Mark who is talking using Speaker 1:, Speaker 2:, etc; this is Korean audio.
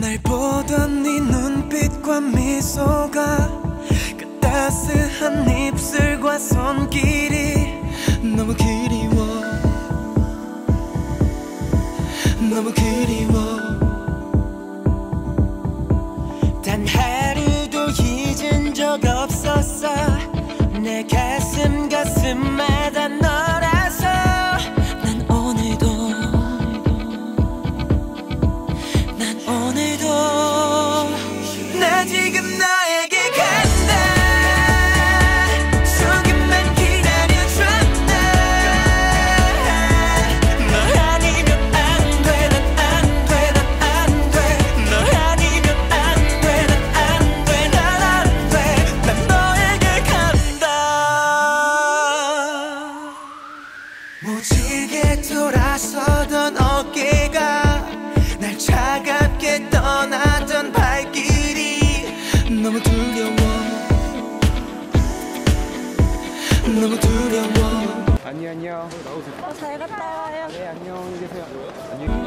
Speaker 1: 날 보던 네 눈빛과 미소가 그 따스한 입술과 손길이 너무 그리워. 너무 그리워. 단 하루도 잊은 적 없었어. 내 가슴 가슴마다 너라 돌아서던 어깨가 날 차갑게 떠나던 발길이 너무 두려워. 너무 두려워.
Speaker 2: 아니 안녕 나오세요.
Speaker 3: 어, 잘 갔다 와요.
Speaker 2: 네 안녕히 계세요.
Speaker 1: 단하